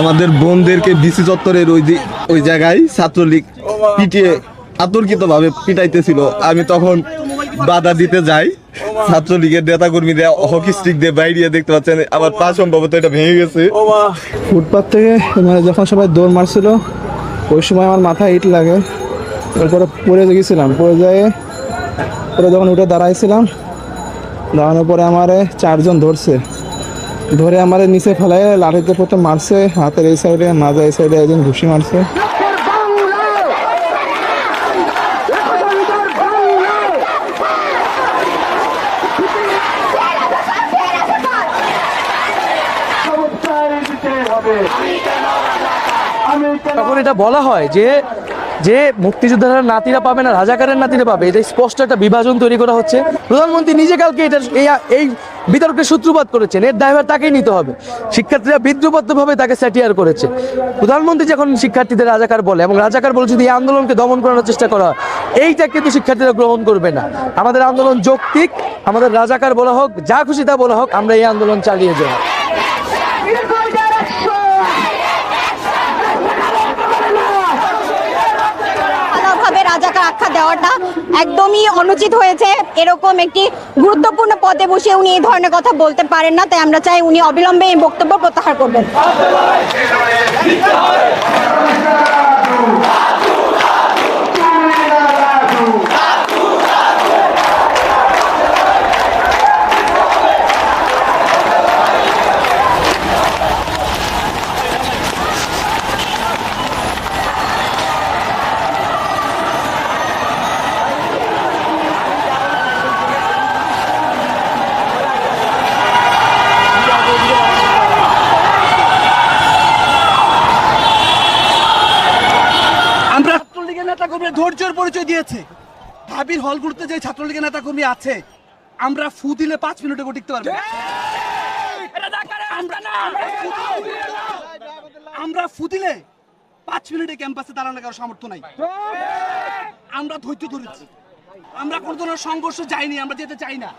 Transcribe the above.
আমাদের বোনদেরকে বিসি চত্বরের ওই যে- ওই জায়গায় ছাত্রলীগ পিটিয়ে আতর্কিত ভাবে পিটাইতেছিল। আমি তখন বাধা দিতে যাই। ছাত্রলীগের নেতা কর্মীরা হকি স্টিক দিয়ে বাইরে দেখতে পাচ্ছেন আমার পা সম্ভবত এটা ভেঙে গেছে। ফুটপাথ থেকে মানে যখন সবাই দৌড় মারছিল, ওই সময় আমার মাথায় ইট লাগে। তারপরে পড়ে গেছিলাম। পড়ে যায় পরে যখন উঠে দাঁড়াইছিলাম, দাঁড়ানোর পরে আমার চারজন ধরছে। ধরে আমার নিচে ফেলায় লাঠিতে প্রথম মারছে হাতের এই সাইডে মাজা এই সাইডে একজন ঘুষি মারছে। তখন এটা বলা হয় যে যে মুক্তিযোদ্ধারা নাতিরা পাবে না রাজাকারের নাতিরা পাবে। এটা স্পষ্ট একটা বিভাজন তৈরি করা হচ্ছে। প্রধানমন্ত্রী নিজে কালকে এটা এই এই বিতর্কের সূত্রপাত করেছেন, এর দায়ভার তাকেই নিতে হবে। শিক্ষার্থীরা বিদ্রুপাত্মকভাবে তাকে স্যাটিয়ার করেছে। প্রধানমন্ত্রী যখন শিক্ষার্থীদের রাজাকার বলে এবং রাজাকার বলে যদি এই আন্দোলনকে দমন করানোর চেষ্টা করা হয়, এইটা কিন্তু শিক্ষার্থীরা গ্রহণ করবে না। আমাদের আন্দোলন যৌক্তিক, আমাদের রাজাকার বলা হোক, যা খুশি তা বলা হোক, আমরা এই আন্দোলন চালিয়ে যাব। রাজাকার আখ্যা দেওয়াটা একদমই অনুচিত হয়েছে। এরকম একটি গুরুত্বপূর্ণ পদে বসে উনি এই ধরনের কথা বলতে পারেন না, তাই আমরা চাই উনি অবিলম্বে এই বক্তব্য প্রত্যাহার করবেন আমরা ছাত্রলীগের নেতা কর্মী ধৈর্যের পরিচয় দিয়েছে। ভাবির হলগুলোতে যে ছাত্রলীগের নেতা কর্মী আছে আমরা ফু দিলে পাঁচ মিনিটে টিকতে পারব। আমরা ফু দিলে পাঁচ মিনিটে ক্যাম্পাসে দাঁড়ানোর কারও সামর্থ্য নাই। আমরা ধৈর্য ধরেছি। আমরা কোনো ধরনের সংঘর্ষ যাইনি আমরা যেতে চাই না।